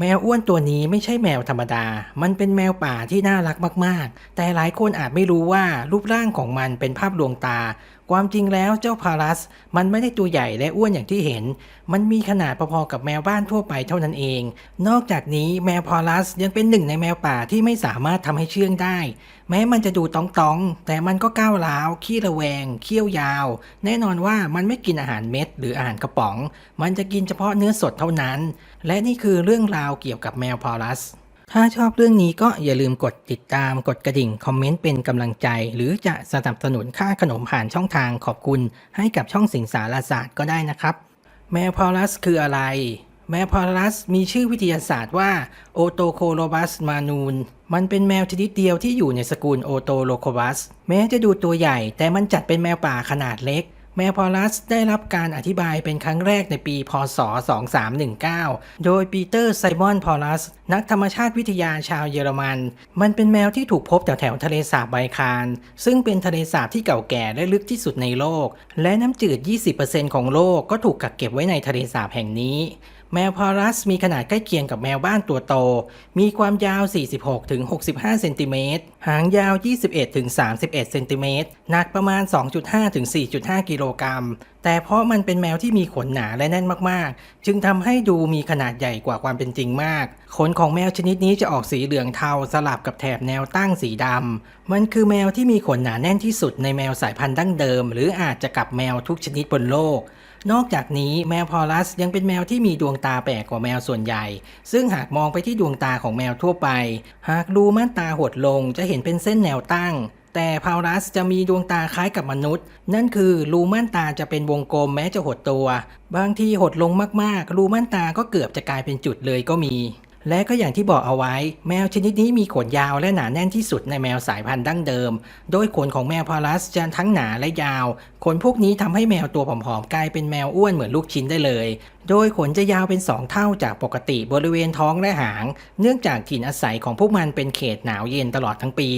แมวอ้วนตัวนี้ไม่ใช่แมวธรรมดา มันเป็นแมวป่าที่น่ารักมาก ๆ แต่หลายคนอาจไม่รู้ว่ารูปร่างของมันเป็นภาพลวงตา ความจริงแล้วเจ้าพารัส มันไม่ได้ตัวใหญ่และอ้วนอย่างที่เห็น มันมีขนาดพอๆกับแมวบ้านทั่วไปเท่านั้นเอง นอกจากนี้แมวพารัสยังเป็นหนึ่งในแมวป่าที่ไม่สามารถทำให้เชื่องได้ แม้มันจะดูตองๆ แต่มันก็ก้าวร้าว ขี้ระแวง เขี้ยวยาว แน่นอนว่ามันไม่กินอาหารเม็ด หรืออาหารกระป๋อง มันจะกินเฉพาะเนื้อสดเท่านั้น และนี่คือเรื่องราวเกี่ยวกับแมวพอลัส ถ้าชอบเรื่องนี้ก็อย่าลืมกดติดตามกดกระดิ่ง คอมเมนต์เป็นกำลังใจ หรือจะสนับสนุนค่าขนมผ่านช่องทางขอบคุณ ให้กับช่องสิงสารศาสตร์ก็ได้นะครับ แมวพอลัสคืออะไร แมวพอลัสมีชื่อวิทยาศาสตร์ว่าโอโตโคโลบัสมานูนมันเป็นแมวชนิดเดียวที่อยู่ในสกุลโอโตโลโคบัสแม้จะดูตัวใหญ่ แต่มันจัดเป็นแมวป่าขนาดเล็ก แมวพอลัสได้รับการอธิบายเป็นครั้งแรกในปี พศ 2319 โดยปีเตอร์ไซมอนพอลัส นักธรรมชาติวิทยาชาวเยอรมัน มันเป็นแมวที่ถูกพบแถวแถวทะเลสาบไบคาร ซึ่งเป็นทะเลสาบที่เก่าแก่และลึกที่สุดในโลก และน้ำจืด 20%ของโลกก็ถูกกักเก็บไว้ในทะเลสาบแห่งนี้ แมวพอลัสมีขนาดใกล้เคียงกับแมวบ้านตัวโต มีความยาว 46-65 เซนติเมตร หางยาว 21-31 เซนติเมตร หนักประมาณ 2.5-4.5 กิโลกรัม แต่เพราะมันเป็นแมวที่มีขนหนาและแน่นมากๆ จึงทำให้ดูมีขนาดใหญ่กว่าความเป็นจริงมาก ขนของแมวชนิดนี้จะออกสีเหลืองเทาสลับกับแถบแนวตั้งสีดำ มันคือแมวที่มีขนหนาแน่นที่สุดในแมวสายพันธุ์ดั้งเดิม หรืออาจจะกับแมวทุกชนิดบนโลก นอกจากนี้แมวพอลัสยังเป็นแมวที่มีดวงตาแปลกกว่าแมวส่วนใหญ่ ซึ่งหากมองไปที่ดวงตาของแมวทั่วไป หากรูม่านตาหดลงจะเห็นเป็นเส้นแนวตั้ง แต่พาวลัสจะมีดวงตาคล้ายกับมนุษย์ นั่นคือรูม่านตาจะเป็นวงกลมแม้จะหดตัว บางทีหดลงมากๆ รูม่านตาก็เกือบจะกลายเป็นจุดเลยก็มี และก็อย่างที่บอกเอาไว้ แมวชนิดนี้มีขนยาวและหนาแน่นที่สุดในแมวสายพันธุ์ดั้งเดิม โดยขนของแมวพาลัสจะทั้งหนาและยาว ขนพวกนี้ทำให้แมวตัวผอมๆกลายเป็นแมวอ้วนเหมือนลูกชิ้นได้เลย โดยขนจะยาวเป็น 2 เท่าจากปกติบริเวณท้องและหาง เนื่องจากถิ่นอาศัยของพวกมันเป็นเขตหนาวเย็นตลอดทั้งปี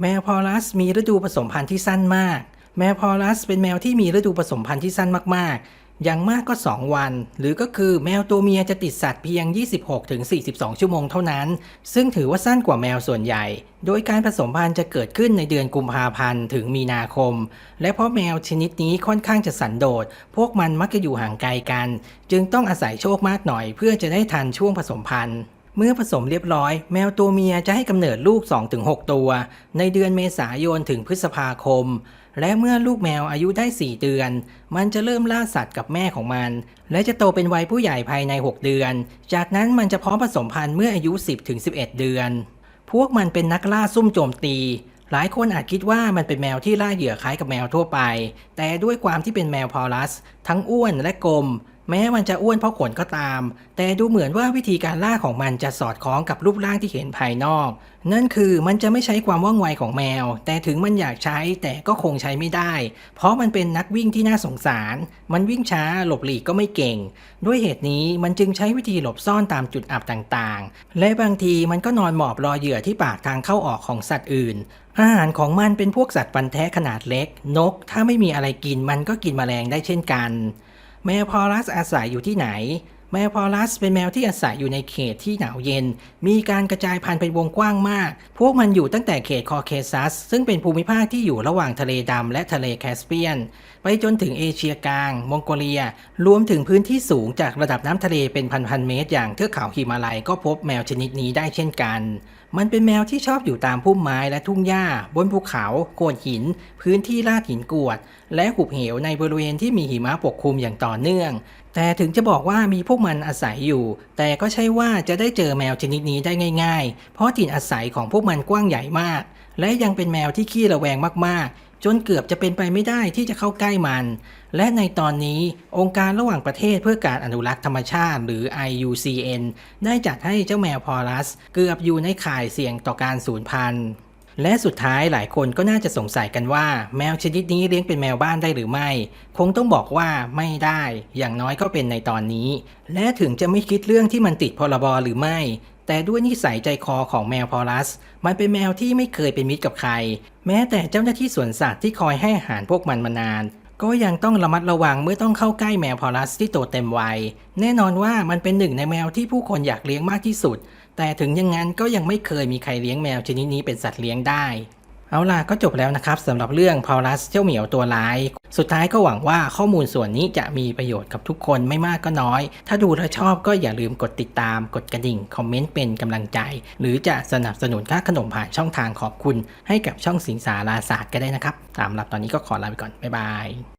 แมวพอลัสมีฤดูผสมพันธุ์ที่สั้นมาก แมวพอลัสเป็นแมวที่มีฤดูผสมพันธุ์ที่สั้นมากๆ อย่างมากก็ 2 วัน หรือก็คือแมวตัวเมียจะติดสัตว์เพียง 26-42 ชั่วโมงเท่านั้น ซึ่งถือว่าสั้นกว่าแมวส่วนใหญ่ โดยการผสมพันธุ์จะเกิดขึ้นในเดือนกุมภาพันธ์ถึงมีนาคม และเพราะแมวชนิดนี้ค่อนข้างจะสันโดษ พวกมันมักจะอยู่ห่างไกลกัน จึงต้องอาศัยโชคมากหน่อยเพื่อจะได้ทันช่วงผสมพันธุ์ เมื่อผสมเรียบร้อย แมวตัวเมียจะให้กำเนิดลูก 2-6 ตัว ในเดือนเมษายนถึงพฤษภาคม และเมื่อลูกแมวอายุได้ 4 เดือน มันจะเริ่มล่าสัตว์กับแม่ของมัน และจะโตเป็นวัยผู้ใหญ่ภายใน 6 เดือน จากนั้นมันจะพร้อมผสมพันธุ์เมื่ออายุ 10-11 เดือน พวกมันเป็นนักล่าซุ่มโจมตีหลายคนอาจคิดว่ามันเป็นแมวที่ล่าเหยื่อคล้ายกับแมวทั่วไป แต่ด้วยความที่เป็นแมวพอลัส ทั้งอ้วนและกลม แม้มันจะอ้วนเพราะขนก็ตาม แต่ดูเหมือนว่าวิธีการล่าของมันจะสอดคล้องกับรูปร่างที่เห็นภายนอก นั่นคือมันจะไม่ใช้ความว่องไวของแมว แต่ถึงมันอยากใช้แต่ก็คงใช้ไม่ได้ เพราะมันเป็นนักวิ่งที่น่าสงสาร มันวิ่งช้าหลบหลีกก็ไม่เก่ง ด้วยเหตุนี้มันจึงใช้วิธีหลบซ่อนตามจุดอับต่างๆ และบางทีมันก็นอนหมอบรอเหยื่อที่ปากทางเข้าออกของสัตว์อื่นอาหารของมันเป็นพวกสัตว์ฟันแท้ขนาดเล็ก นกถ้าไม่มีอะไรกินมันก็กินแมลงได้เช่นกัน แมวพอลัสอาศัยอยู่ที่ไหน แมวพอลัสเป็นแมวที่อาศัยอยู่ในเขตที่หนาวเย็น มีการกระจายพันธุ์เป็นวงกว้างมาก พวกมันอยู่ตั้งแต่เขตคอเคซัส ซึ่งเป็นภูมิภาคที่อยู่ระหว่างทะเลดำและทะเลแคสเปียน ไปจนถึงเอเชียกลาง มองโกเลีย รวมถึงพื้นที่สูงจากระดับน้ำทะเลเป็นพันๆเมตร อย่างเทือกเขาหิมาลัยก็พบแมวชนิดนี้ได้เช่นกันมันเป็นแมวที่ชอบอยู่ตามพุ่มไม้และทุ่งหญ้า บนภูเขา โขดหิน พื้นที่ลาดหินกรวด และหุบเหวในบริเวณที่มีหิมะปกคลุมอย่างต่อเนื่อง แต่ถึงจะบอกว่ามีพวกมันอาศัยอยู่ แต่ก็ใช่ว่าจะได้เจอแมวชนิดนี้ได้ง่าย ๆ เพราะถิ่นอาศัยของพวกมันกว้างใหญ่มาก และยังเป็นแมวที่ขี้ระแวงมากๆ จนเกือบจะเป็นไปไม่ได้ที่จะเข้าใกล้มัน และในตอนนี้องค์การระหว่างประเทศเพื่อการอนุรักษ์ธรรมชาติ หรือ IUCN ได้จัดให้เจ้าแมวพอลัส เกือบอยู่ในข่ายเสี่ยงต่อการสูญพันธุ์และสุดท้ายหลายคนก็น่าจะสงสัยกันว่า แมวชนิดนี้เลี้ยงเป็นแมวบ้านได้หรือไม่ คงต้องบอกว่าไม่ได้ อย่างน้อยก็เป็นในตอนนี้ และถึงจะไม่คิดเรื่องที่มันติดพรบหรือไม่ แต่ด้วยนิสัยใจคอของแมวพอลัส มันเป็นแมวที่ไม่เคยเป็นมิตรกับใคร แม้แต่เจ้าหน้าที่สวนสัตว์ที่คอยให้อาหารพวกมันมานาน ก็ยังต้องระมัดระวังเมื่อต้องเข้าใกล้แมวพอลัสที่โตเต็มวัย แน่นอนว่ามันเป็นหนึ่งในแมวที่ผู้คนอยากเลี้ยงมากที่สุด แต่ถึงอย่างนั้นก็ยังไม่เคยมีใครเลี้ยงแมวชนิดนี้เป็นสัตว์เลี้ยงได้ เอาล่ะก็จบแล้วนะครับสำหรับเรื่องพอลัสเจ้าเหมียวตัวร้าย สุดท้ายก็หวังว่าข้อมูลส่วนนี้จะมีประโยชน์กับทุกคนไม่มากก็น้อย ถ้าดูแล้วชอบก็อย่าลืมกดติดตาม กดกระดิ่ง คอมเมนต์เป็นกำลังใจ หรือจะสนับสนุนค่าขนมผ่านช่องทางขอบคุณ ให้กับช่องสิงสาราศาสตร์ก็ได้นะครับสำหรับตอนนี้ก็ขอลาไปก่อน บ๊ายบาย